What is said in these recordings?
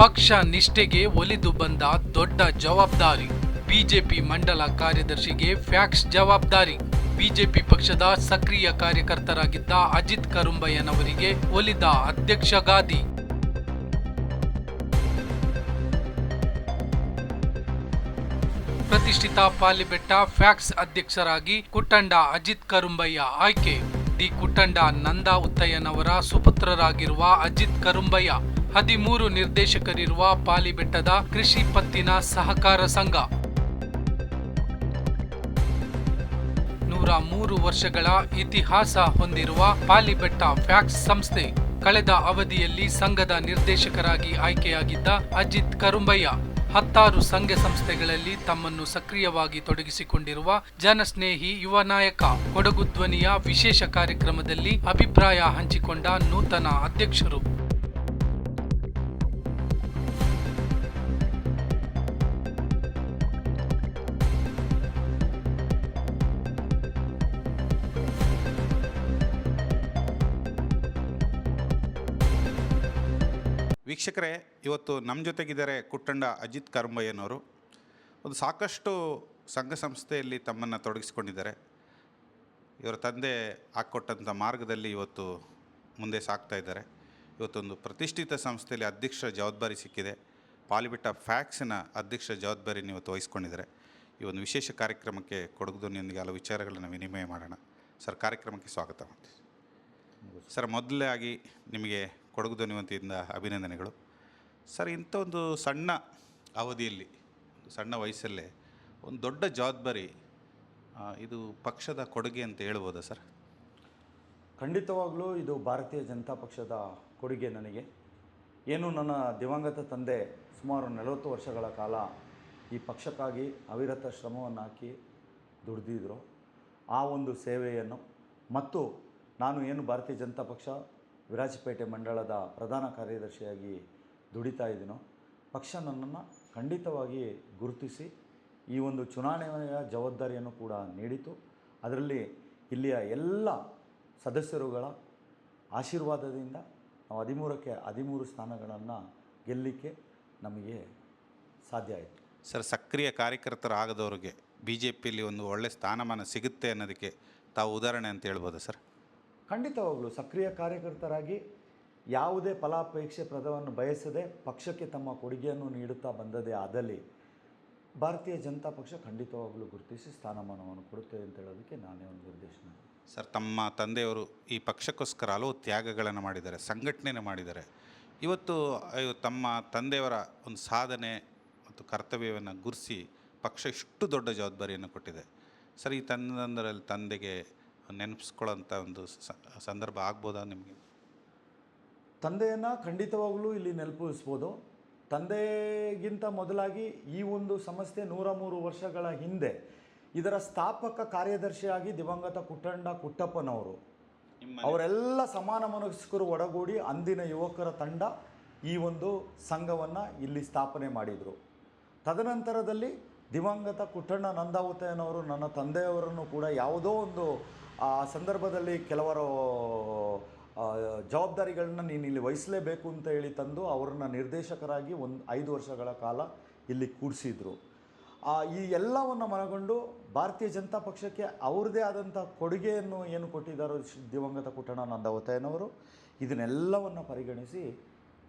ಪಕ್ಷ ನಿಷ್ಠೆಗೆ ಒಲಿದು ಬಂದ ದೊಡ್ಡ ಜವಾಬ್ದಾರಿ. ಬಿಜೆಪಿ ಮಂಡಲ ಕಾರ್ಯದರ್ಶಿಗೆ ಫ್ಯಾಕ್ಸ್ ಜವಾಬ್ದಾರಿ. ಬಿಜೆಪಿ ಪಕ್ಷದ ಸಕ್ರಿಯ ಕಾರ್ಯಕರ್ತರಾಗಿದ್ದ ಅಜಿತ್ ಕರುಂಬಯ್ಯನವರಿಗೆ ಒಲಿದ ಅಧ್ಯಕ್ಷ ಗಾದಿ. ಪ್ರತಿಷ್ಠಿತ ಪಾಲಿಬೆಟ್ಟ ಫ್ಯಾಕ್ಸ್ ಅಧ್ಯಕ್ಷರಾಗಿ ಕುಟ್ಟಂಡ ಅಜಿತ್ ಕರುಂಬಯ್ಯ ಆಯ್ಕೆ. ದಿ ಕುಟ್ಟಂಡ ನಂದಾ ಉತ್ತಯ್ಯನವರ ಸುಪುತ್ರರಾಗಿರುವ ಅಜಿತ್ ಕರುಂಬಯ್ಯ ಹದಿಮೂರು ನಿರ್ದೇಶಕರಿರುವ ಪಾಲಿಬೆಟ್ಟದ ಕೃಷಿ ಪತ್ತಿನ ಸಹಕಾರ ಸಂಘ. ನೂರ ಮೂರು ವರ್ಷಗಳ ಇತಿಹಾಸ ಹೊಂದಿರುವ ಪಾಲಿಬೆಟ್ಟ ಫ್ಯಾಕ್ಸ್ ಸಂಸ್ಥೆ ಕಳೆದ ಅವಧಿಯಲ್ಲಿ ಸಂಘದ ನಿರ್ದೇಶಕರಾಗಿ ಆಯ್ಕೆಯಾಗಿದ್ದ ಅಜಿತ್ ಕರುಂಬಯ್ಯ ಹತ್ತಾರು ಸಂಘ ಸಂಸ್ಥೆಗಳಲ್ಲಿ ತಮ್ಮನ್ನು ಸಕ್ರಿಯವಾಗಿ ತೊಡಗಿಸಿಕೊಂಡಿರುವ ಜನಸ್ನೇಹಿ ಯುವ ನಾಯಕ, ಕೊಡಗು ಧ್ವನಿಯ ವಿಶೇಷ ಕಾರ್ಯಕ್ರಮದಲ್ಲಿ ಅಭಿಪ್ರಾಯ ಹಂಚಿಕೊಂಡ ನೂತನ ಅಧ್ಯಕ್ಷರು. ವೀಕ್ಷಕರೇ, ಇವತ್ತು ನಮ್ಮ ಜೊತೆಗಿದ್ದಾರೆ ಕುಟ್ಟಂಡ ಅಜಿತ್ ಕರಂಬಯ್ಯನವರು. ಒಂದು ಸಾಕಷ್ಟು ಸಂಘ ಸಂಸ್ಥೆಯಲ್ಲಿ ತಮ್ಮನ್ನು ತೊಡಗಿಸಿಕೊಂಡಿದ್ದಾರೆ. ಇವರ ತಂದೆ ಹಾಕ್ಕೊಟ್ಟಂಥ ಮಾರ್ಗದಲ್ಲಿ ಇವತ್ತು ಮುಂದೆ ಸಾಕ್ತಾ ಇದ್ದಾರೆ. ಇವತ್ತೊಂದು ಪ್ರತಿಷ್ಠಿತ ಸಂಸ್ಥೆಯಲ್ಲಿ ಅಧ್ಯಕ್ಷರ ಜವಾಬ್ದಾರಿ ಸಿಕ್ಕಿದೆ. ಪಾಲಿಬಿಟ್ಟ ಫ್ಯಾಕ್ಸಿನ ಅಧ್ಯಕ್ಷರ ಜವಾಬ್ದಾರಿನ ಇವತ್ತು ವಹಿಸ್ಕೊಂಡಿದ್ದಾರೆ. ಈ ಒಂದು ವಿಶೇಷ ಕಾರ್ಯಕ್ರಮಕ್ಕೆ ಕೊಡಗು ಧ್ವನಿಯೊಂದಿಗೆ ಹಲವು ವಿಚಾರಗಳನ್ನು ವಿನಿಮಯ ಮಾಡೋಣ. ಸರ್, ಕಾರ್ಯಕ್ರಮಕ್ಕೆ ಸ್ವಾಗತ. ಮಾಡ್ತೀವಿ ಸರ್ ಮೊದಲೇ ಆಗಿ ನಿಮಗೆ ಕೊಡಗು ಧ್ವನಿ ವತಿಯಿಂದ ಅಭಿನಂದನೆಗಳು. ಸರ್ ಇಂಥ ಒಂದು ಸಣ್ಣ ಅವಧಿಯಲ್ಲಿ ಸಣ್ಣ ವಯಸ್ಸಲ್ಲೇ ಒಂದು ದೊಡ್ಡ ಜವಾಬ್ದಾರಿ ಇದು ಪಕ್ಷದ ಕೊಡುಗೆ ಅಂತ ಹೇಳ್ಬೋದಾ ಸರ್? ಖಂಡಿತವಾಗಲೂ ಇದು ಭಾರತೀಯ ಜನತಾ ಪಕ್ಷದ ಕೊಡುಗೆ ನನಗೆ. ಏನು ನನ್ನ ದಿವಂಗತ ತಂದೆ ಸುಮಾರು ನಲವತ್ತು ವರ್ಷಗಳ ಕಾಲ ಈ ಪಕ್ಷಕ್ಕಾಗಿ ಅವಿರತ ಶ್ರಮವನ್ನು ಹಾಕಿ ದುಡಿದಿದ್ರು. ಆ ಒಂದು ಸೇವೆಯನ್ನು ಮತ್ತು ನಾನು ಏನು ಭಾರತೀಯ ಜನತಾ ಪಕ್ಷ, ವಿರಾಜಪೇಟೆ ಮಂಡಳದ ಪ್ರಧಾನ ಕಾರ್ಯದರ್ಶಿಯಾಗಿ ದುಡಿತಾ ಇದ್ದೀನೋ, ಪಕ್ಷ ನನ್ನನ್ನು ಖಂಡಿತವಾಗಿ ಗುರುತಿಸಿ ಈ ಒಂದು ಚುನಾವಣೆಯ ಜವಾಬ್ದಾರಿಯನ್ನು ಕೂಡ ನೀಡಿತು. ಅದರಲ್ಲಿ ಇಲ್ಲಿಯ ಎಲ್ಲ ಸದಸ್ಯರುಗಳ ಆಶೀರ್ವಾದದಿಂದ ನಾವು ಹದಿಮೂರಕ್ಕೆ ಹದಿಮೂರು ಸ್ಥಾನಗಳನ್ನು ಗೆಲ್ಲಲಿಕ್ಕೆ ನಮಗೆ ಸಾಧ್ಯ ಆಯಿತು. ಸರ್, ಸಕ್ರಿಯ ಕಾರ್ಯಕರ್ತರಾಗದವ್ರಿಗೆ ಬಿ ಜೆ ಪಿಯಲ್ಲಿ ಒಂದು ಒಳ್ಳೆಯ ಸ್ಥಾನಮಾನ ಸಿಗುತ್ತೆ ಅನ್ನೋದಕ್ಕೆ ತಾವು ಉದಾಹರಣೆ ಅಂತ ಹೇಳ್ಬೋದಾ ಸರ್? ಖಂಡಿತವಾಗಲೂ ಸಕ್ರಿಯ ಕಾರ್ಯಕರ್ತರಾಗಿ ಯಾವುದೇ ಫಲಾಪೇಕ್ಷೆ ಪ್ರದವನ್ನು ಬಯಸದೆ ಪಕ್ಷಕ್ಕೆ ತಮ್ಮ ಕೊಡುಗೆಯನ್ನು ನೀಡುತ್ತಾ ಬಂದದೇ ಆದಲ್ಲಿ ಭಾರತೀಯ ಜನತಾ ಪಕ್ಷ ಖಂಡಿತವಾಗಲೂ ಗುರುತಿಸಿ ಸ್ಥಾನಮಾನವನ್ನು ಕೊಡುತ್ತೆ ಅಂತ ಹೇಳೋದಕ್ಕೆ ನಾನೇ ಒಂದು ನಿರ್ದೇಶನ. ಸರ್, ತಮ್ಮ ತಂದೆಯವರು ಈ ಪಕ್ಷಕ್ಕೋಸ್ಕರ ಹಲವು ತ್ಯಾಗಗಳನ್ನು ಮಾಡಿದ್ದಾರೆ, ಸಂಘಟನೆಯನ್ನು ಮಾಡಿದ್ದಾರೆ. ಇವತ್ತು ತಮ್ಮ ತಂದೆಯವರ ಒಂದು ಸಾಧನೆ ಮತ್ತು ಕರ್ತವ್ಯವನ್ನು ಗುರಿಸಿ ಪಕ್ಷ ಇಷ್ಟು ದೊಡ್ಡ ಜವಾಬ್ದಾರಿಯನ್ನು ಕೊಟ್ಟಿದೆ. ಸರ್, ಈ ತಂದರಲ್ಲಿ ತಂದೆಗೆ ನೆನಪಿಸ್ಕೊಳ್ಳೋಂಥ ಒಂದು ಸಂದರ್ಭ ಆಗ್ಬೋದಾ ನಿಮಗೆ? ತಂದೆಯನ್ನು ಖಂಡಿತವಾಗಲೂ ಇಲ್ಲಿ ನೆನಪಿಸ್ಬೋದು. ತಂದೆಗಿಂತ ಮೊದಲಾಗಿ ಈ ಒಂದು ಸಂಸ್ಥೆ ನೂರ ಮೂರು ವರ್ಷಗಳ ಹಿಂದೆ ಇದರ ಸ್ಥಾಪಕ ಕಾರ್ಯದರ್ಶಿಯಾಗಿ ದಿವಂಗತ ಕುಟ್ಟಂಡ ಕುಟ್ಟಪ್ಪನವರು. ಅವರೆಲ್ಲ ಸಮಾನ ಮನಸ್ಕರು ಒಡಗೂಡಿ ಅಂದಿನ ಯುವಕರ ತಂಡ ಈ ಒಂದು ಸಂಘವನ್ನು ಇಲ್ಲಿ ಸ್ಥಾಪನೆ ಮಾಡಿದರು. ತದನಂತರದಲ್ಲಿ ದಿವಂಗತ ಕುಟ್ಟಣ್ಣ ನಂದಾವತಯ್ಯನವರು ನನ್ನ ತಂದೆಯವರನ್ನು ಕೂಡ ಯಾವುದೋ ಒಂದು ಆ ಸಂದರ್ಭದಲ್ಲಿ ಕೆಲವರು ಜವಾಬ್ದಾರಿಗಳನ್ನ ನೀನು ಇಲ್ಲಿ ವಹಿಸಲೇಬೇಕು ಅಂತ ಹೇಳಿ ತಂದು ಅವರನ್ನ ನಿರ್ದೇಶಕರಾಗಿ ಒಂದು ಐದು ವರ್ಷಗಳ ಕಾಲ ಇಲ್ಲಿ ಕೂಡಿಸಿದ್ರು. ಈ ಎಲ್ಲವನ್ನು ಮನಗೊಂಡು ಭಾರತೀಯ ಜನತಾ ಪಕ್ಷಕ್ಕೆ ಅವ್ರದ್ದೇ ಆದಂಥ ಕೊಡುಗೆಯನ್ನು ಏನು ಕೊಟ್ಟಿದ್ದಾರೋ ದಿವಂಗತ ಕುಟಣ ನಂದಾವತಯ್ಯನವರು, ಇದನ್ನೆಲ್ಲವನ್ನು ಪರಿಗಣಿಸಿ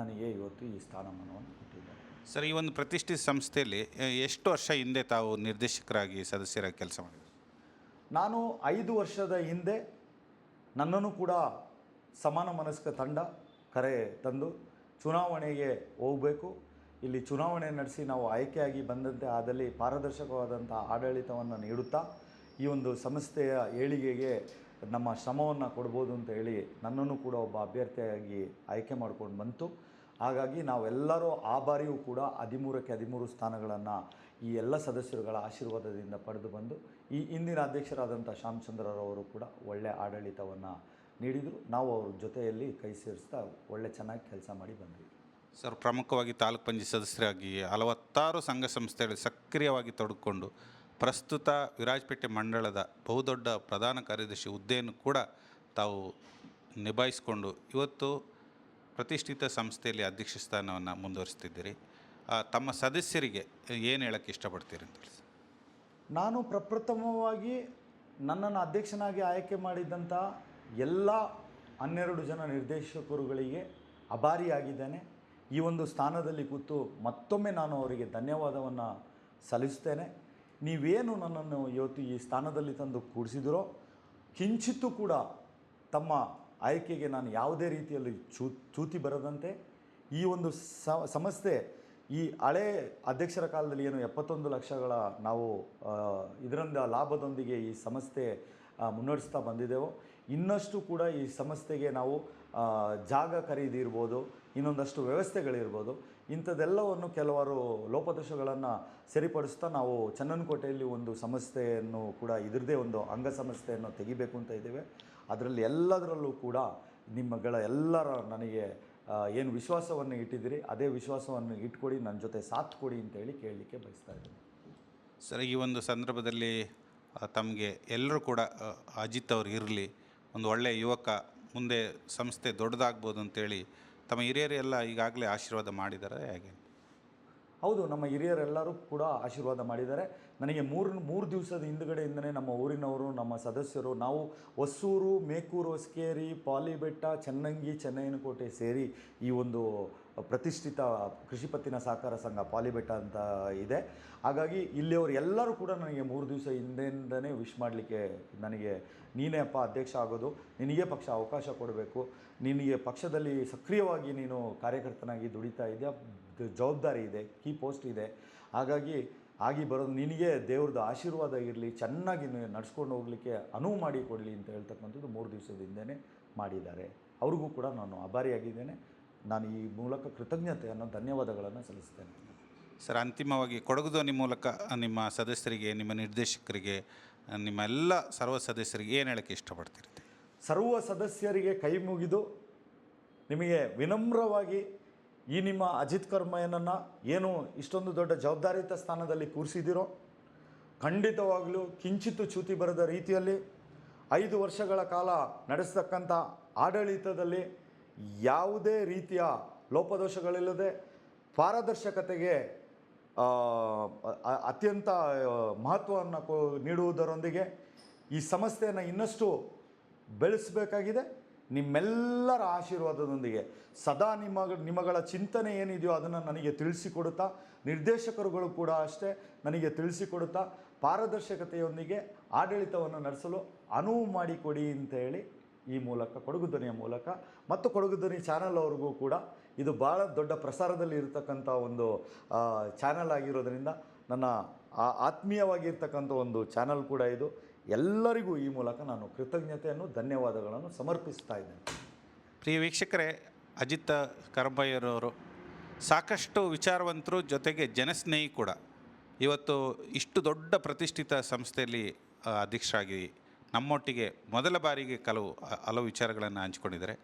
ನನಗೆ ಇವತ್ತು ಈ ಸ್ಥಾನಮಾನವನ್ನು ಕೊಟ್ಟಿದ್ದಾರೆ. ಸರ್, ಈ ಒಂದು ಪ್ರತಿಷ್ಠಿತ ಸಂಸ್ಥೆಯಲ್ಲಿ ಎಷ್ಟು ವರ್ಷ ಹಿಂದೆ ತಾವು ನಿರ್ದೇಶಕರಾಗಿ ಸದಸ್ಯರಾಗಿ ಕೆಲಸ ಮಾಡಿದ್ರು? ನಾನು ಐದು ವರ್ಷದ ಹಿಂದೆ ನನ್ನನ್ನು ಕೂಡ ಸಮಾನ ಮನಸ್ಕ ತಂಡ ಕರೆ ತಂದು ಚುನಾವಣೆಗೆ ಹೋಗಬೇಕು. ಇಲ್ಲಿ ಚುನಾವಣೆ ನಡೆಸಿ ನಾವು ಆಯ್ಕೆಯಾಗಿ ಬಂದಂತೆ ಆದಲ್ಲಿ ಪಾರದರ್ಶಕವಾದಂಥ ಆಡಳಿತವನ್ನು ನೀಡುತ್ತಾ ಈ ಒಂದು ಸಂಸ್ಥೆಯ ಏಳಿಗೆಗೆ ನಮ್ಮ ಶ್ರಮವನ್ನು ಕೊಡ್ಬೋದು ಅಂತ ಹೇಳಿ ನನ್ನನ್ನು ಕೂಡ ಒಬ್ಬ ಅಭ್ಯರ್ಥಿಯಾಗಿ ಆಯ್ಕೆ ಮಾಡಿಕೊಂಡು ಬಂತು. ಹಾಗಾಗಿ ನಾವೆಲ್ಲರೂ ಆ ಬಾರಿಯೂ ಕೂಡ ಹದಿಮೂರಕ್ಕೆ ಹದಿಮೂರು ಸ್ಥಾನಗಳನ್ನು ಈ ಎಲ್ಲ ಸದಸ್ಯರುಗಳ ಆಶೀರ್ವಾದದಿಂದ ಪಡೆದು ಬಂದು, ಈ ಇಂದಿನ ಅಧ್ಯಕ್ಷರಾದಂಥ ಶ್ಯಾಮಚಂದ್ರರವರು ಕೂಡ ಒಳ್ಳೆಯ ಆಡಳಿತವನ್ನು ನೀಡಿದರು. ನಾವು ಅವ್ರ ಜೊತೆಯಲ್ಲಿ ಕೈ ಸೇರಿಸ್ತಾ ಒಳ್ಳೆ ಚೆನ್ನಾಗಿ ಕೆಲಸ ಮಾಡಿ ಬಂದ್ವಿ. ಸರ್, ಪ್ರಮುಖವಾಗಿ ತಾಲೂಕು ಪಂಚಾಯತ್ ಸದಸ್ಯರಾಗಿ ಹಲವತ್ತಾರು ಸಂಘ ಸಂಸ್ಥೆಗಳು ಸಕ್ರಿಯವಾಗಿ ತೊಡಗಿಕೊಂಡು ಪ್ರಸ್ತುತ ವಿರಾಜಪೇಟೆ ಮಂಡಳದ ಬಹುದೊಡ್ಡ ಪ್ರಧಾನ ಕಾರ್ಯದರ್ಶಿ ಹುದ್ದೆಯನ್ನು ಕೂಡ ತಾವು ನಿಭಾಯಿಸಿಕೊಂಡು ಇವತ್ತು ಪ್ರತಿಷ್ಠಿತ ಸಂಸ್ಥೆಯಲ್ಲಿ ಅಧ್ಯಕ್ಷ ಸ್ಥಾನವನ್ನು ಮುಂದುವರಿಸ್ತಿದ್ದೀರಿ. ತಮ್ಮ ಸದಸ್ಯರಿಗೆ ಏನು ಹೇಳಕ್ಕೆ ಇಷ್ಟಪಡ್ತೀರಿ ಅಂತ ಹೇಳಿ ನಾನು ಪ್ರಪ್ರಥಮವಾಗಿ ನನ್ನನ್ನು ಅಧ್ಯಕ್ಷನಾಗಿ ಆಯ್ಕೆ ಮಾಡಿದಂಥ ಎಲ್ಲ ಹನ್ನೆರಡು ಜನ ನಿರ್ದೇಶಕರುಗಳಿಗೆ ಅಭಾರಿಯಾಗಿದ್ದೇನೆ. ಈ ಒಂದು ಸ್ಥಾನದಲ್ಲಿ ಕೂತು ಮತ್ತೊಮ್ಮೆ ನಾನು ಅವರಿಗೆ ಧನ್ಯವಾದವನ್ನು ಸಲ್ಲಿಸ್ತೇನೆ ನೀವೇನು ನನ್ನನ್ನು ಇವತ್ತು ಈ ಸ್ಥಾನದಲ್ಲಿ ತಂದು ಕೂಡಿಸಿದಿರೋ ಕಿಂಚಿತ್ತು ಕೂಡ ತಮ್ಮ ಆಯ್ಕೆಗೆ ನಾನು ಯಾವುದೇ ರೀತಿಯಲ್ಲಿ ಚೂ ಚೂತಿ ಬರದಂತೆ ಈ ಒಂದು ಸಂಸ್ಥೆ ಈ ಹಳೆ ಅಧ್ಯಕ್ಷರ ಕಾಲದಲ್ಲಿ ಏನು ಎಪ್ಪತ್ತೊಂದು ಲಕ್ಷಗಳ ನಾವು ಇದರಿಂದ ಲಾಭದೊಂದಿಗೆ ಈ ಸಂಸ್ಥೆ ಮುನ್ನಡೆಸ್ತಾ ಬಂದಿದ್ದೆವು, ಇನ್ನಷ್ಟು ಕೂಡ ಈ ಸಂಸ್ಥೆಗೆ ನಾವು ಜಾಗ ಖರೀದಿ ಇರ್ಬೋದು ಇನ್ನೊಂದಷ್ಟು ವ್ಯವಸ್ಥೆಗಳಿರ್ಬೋದು, ಇಂಥದ್ದೆಲ್ಲವನ್ನು ಕೆಲವರು ಲೋಪದೋಷಗಳನ್ನು ಸರಿಪಡಿಸ್ತಾ ನಾವು ಚನ್ನನಕೋಟೆಯಲ್ಲಿ ಒಂದು ಸಂಸ್ಥೆಯನ್ನು ಕೂಡ ಇದರದೇ ಒಂದು ಅಂಗ ಸಂಸ್ಥೆಯನ್ನು ತೆಗಿಬೇಕು ಅಂತ ಇದ್ದೇವೆ. ಅದರಲ್ಲಿ ಎಲ್ಲದರಲ್ಲೂ ಕೂಡ ನಿಮ್ಮಗಳ ಎಲ್ಲರ ನನಗೆ ಏನು ವಿಶ್ವಾಸವನ್ನು ಇಟ್ಟಿದ್ದೀರಿ, ಅದೇ ವಿಶ್ವಾಸವನ್ನು ಇಟ್ಕೊಡಿ, ನನ್ನ ಜೊತೆ ಸಾಥ್ ಕೊಡಿ ಅಂತೇಳಿ ಕೇಳಲಿಕ್ಕೆ ಬಯಸ್ತಾ ಇದ್ದೀನಿ. ಸರ್, ಈ ಒಂದು ಸಂದರ್ಭದಲ್ಲಿ ತಮಗೆ ಎಲ್ಲರೂ ಕೂಡ ಅಜಿತ್ ಅವರು ಇರಲಿ, ಒಂದು ಒಳ್ಳೆಯ ಯುವಕ, ಮುಂದೆ ಸಂಸ್ಥೆ ದೊಡ್ಡದಾಗ್ಬೋದು ಅಂತೇಳಿ ತಮ್ಮ ಹಿರಿಯರೆಲ್ಲ ಈಗಾಗಲೇ ಆಶೀರ್ವಾದ ಮಾಡಿದ್ದಾರೆ ಹೇಗೆ? ಹೌದು, ನಮ್ಮ ಹಿರಿಯರೆಲ್ಲರೂ ಕೂಡ ಆಶೀರ್ವಾದ ಮಾಡಿದ್ದಾರೆ. ನನಗೆ ಮೂರು ಮೂರು ದಿವಸದ ಹಿಂದುಗಡೆಯಿಂದನೇ ನಮ್ಮ ಊರಿನವರು, ನಮ್ಮ ಸದಸ್ಯರು, ನಾವು ಹೊಸೂರು, ಮೇಕೂರು, ಹೊಸಕೇರಿ, ಪಾಲಿಬೆಟ್ಟ, ಚೆನ್ನಂಗಿ, ಚೆನ್ನಯ್ಯನಕೋಟೆ ಸೇರಿ ಈ ಒಂದು ಪ್ರತಿಷ್ಠಿತ ಕೃಷಿ ಪತ್ತಿನ ಸಹಕಾರ ಸಂಘ ಪಾಲಿಬೆಟ್ಟ ಅಂತ ಇದೆ. ಹಾಗಾಗಿ ಇಲ್ಲಿಯವರು ಎಲ್ಲರೂ ಕೂಡ ನನಗೆ ಮೂರು ದಿವಸ ಹಿಂದೆಯಿಂದನೇ ವಿಶ್ ಮಾಡಲಿಕ್ಕೆ ನನಗೆ ನೀನೇ ಅಪ್ಪ ಅಧ್ಯಕ್ಷ ಆಗೋದು, ನಿನಗೆ ಪಕ್ಷ ಅವಕಾಶ ಕೊಡಬೇಕು, ನಿನಗೆ ಪಕ್ಷದಲ್ಲಿ ಸಕ್ರಿಯವಾಗಿ ನೀನು ಕಾರ್ಯಕರ್ತನಾಗಿ ದುಡಿತಾ ಇದೆಯಾ ಜವಾಬ್ದಾರಿ ಇದೆ ಕೀ ಪೋಸ್ಟ್ ಇದೆ. ಹಾಗಾಗಿ ಆಗಿ ಬರೋದು ನಿನಗೆ, ದೇವ್ರದ್ದು ಆಶೀರ್ವಾದ ಇರಲಿ, ಚೆನ್ನಾಗಿ ನೀನು ನಡ್ಸ್ಕೊಂಡು ಹೋಗಲಿಕ್ಕೆ ಅನುವು ಮಾಡಿಕೊಡಲಿ ಅಂತ ಹೇಳ್ತಕ್ಕಂಥದ್ದು ಮೂರು ದಿವಸದಿಂದನೇ ಮಾಡಿದ್ದಾರೆ. ಅವ್ರಿಗೂ ಕೂಡ ನಾನು ಆಭಾರಿಯಾಗಿದ್ದೇನೆ. ನಾನು ಈ ಮೂಲಕ ಕೃತಜ್ಞತೆಯನ್ನು ಧನ್ಯವಾದಗಳನ್ನು ಸಲ್ಲಿಸ್ತೇನೆ. ಸರ್ ಅಂತಿಮವಾಗಿ ಕೊಡಗು ಧ್ವನಿ ಮೂಲಕ ನಿಮ್ಮ ಸದಸ್ಯರಿಗೆ ನಿಮ್ಮ ನಿರ್ದೇಶಕರಿಗೆ ನಿಮ್ಮ ಎಲ್ಲ ಸರ್ವ ಸದಸ್ಯರಿಗೆ ಏನು ಹೇಳಕ್ಕೆ ಇಷ್ಟಪಡ್ತೀರಿ ಸರ್ವ ಸದಸ್ಯರಿಗೆ ಕೈ ಮುಗಿದು ನಿಮಗೆ ವಿನಮ್ರವಾಗಿ ಈ ನಿಮ್ಮ ಅಜಿತ್ ಕರ್ಮಯ್ಯನನ್ನು ಏನು ಇಷ್ಟೊಂದು ದೊಡ್ಡ ಜವಾಬ್ದಾರಿಯುತ ಸ್ಥಾನದಲ್ಲಿ ಕೂರಿಸಿದಿರೋ ಖಂಡಿತವಾಗಲೂ ಕಿಂಚಿತ್ತು ಚ್ಯೂತಿ ಬರದ ರೀತಿಯಲ್ಲಿ ಐದು ವರ್ಷಗಳ ಕಾಲ ನಡೆಸ್ತಕ್ಕಂಥ ಆಡಳಿತದಲ್ಲಿ ಯಾವುದೇ ರೀತಿಯ ಲೋಪದೋಷಗಳಿಲ್ಲದೆ ಪಾರದರ್ಶಕತೆಗೆ ಅತ್ಯಂತ ಮಹತ್ವವನ್ನು ಕೊ, ನೀಡುವುದರೊಂದಿಗೆ ಈ ಸಮಸ್ಯೆಯನ್ನು ಇನ್ನಷ್ಟು ಬೆಳೆಸಬೇಕಾಗಿದೆ. ನಿಮ್ಮೆಲ್ಲರ ಆಶೀರ್ವಾದದೊಂದಿಗೆ ಸದಾ ನಿಮ್ಮ ನಿಮಗಳ ಚಿಂತನೆ ಏನಿದೆಯೋ ಅದನ್ನು ನನಗೆ ತಿಳಿಸಿಕೊಡುತ್ತಾ, ನಿರ್ದೇಶಕರುಗಳು ಕೂಡ ಅಷ್ಟೇ ನನಗೆ ತಿಳಿಸಿಕೊಡುತ್ತಾ ಪಾರದರ್ಶಕತೆಯೊಂದಿಗೆ ಆಡಳಿತವನ್ನು ನಡೆಸಲು ಅನುವು ಮಾಡಿಕೊಡಿ ಅಂತ ಹೇಳಿ ಈ ಮೂಲಕ, ಕೊಡಗು ಧ್ವನಿಯ ಮೂಲಕ ಮತ್ತು ಕೊಡಗು ಧ್ವನಿ ಚಾನಲ್ ಅವ್ರಿಗೂ ಕೂಡ ಇದು ಭಾಳ ದೊಡ್ಡ ಪ್ರಸಾರದಲ್ಲಿ ಇರತಕ್ಕಂಥ ಒಂದು ಚಾನಲ್ ಆಗಿರೋದರಿಂದ ನನ್ನ ಆ- ಆತ್ಮೀಯವಾಗಿರ್ತಕ್ಕಂಥ ಒಂದು ಚಾನಲ್ ಕೂಡ ಇದು. ಎಲ್ಲರಿಗೂ ಈ ಮೂಲಕ ನಾನು ಕೃತಜ್ಞತೆಯನ್ನು, ಧನ್ಯವಾದಗಳನ್ನು ಸಮರ್ಪಿಸ್ತಾ ಇದ್ದೇನೆ. ಪ್ರಿಯ ವೀಕ್ಷಕರೇ, ಅಜಿತ್ ಕರಂಬಯ್ಯರವರು ಸಾಕಷ್ಟು ವಿಚಾರವಂತರು ಜೊತೆಗೆ ಜನಸ್ನೇಹಿ ಕೂಡ. ಇವತ್ತು ಇಷ್ಟು ದೊಡ್ಡ ಪ್ರತಿಷ್ಠಿತ ಸಂಸ್ಥೆಯಲ್ಲಿ ಅಧ್ಯಕ್ಷರಾಗಿ ನಮ್ಮೊಟ್ಟಿಗೆ ಮೊದಲ ಬಾರಿಗೆ ಕೆಲವು ಹಲವು ವಿಚಾರಗಳನ್ನು ಹಂಚಿಕೊಂಡಿದ್ದಾರೆ.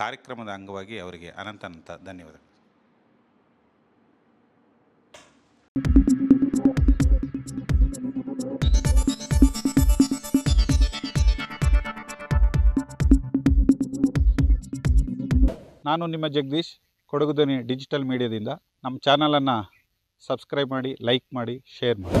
ಕಾರ್ಯಕ್ರಮದ ಅಂಗವಾಗಿ ಅವರಿಗೆ ಅನಂತ ಅನಂತ ಧನ್ಯವಾದಗಳು. ನಾನು ನಿಮ್ಮ ಜಗದೀಶ್ ಕೊಡಗುದನಿ ಡಿಜಿಟಲ್ ಮೀಡಿಯಾದಿಂದ. ನಮ್ಮ ಚಾನಲನ್ನು ಸಬ್ಸ್ಕ್ರೈಬ್ ಮಾಡಿ, ಲೈಕ್ ಮಾಡಿ, ಶೇರ್ ಮಾಡಿ.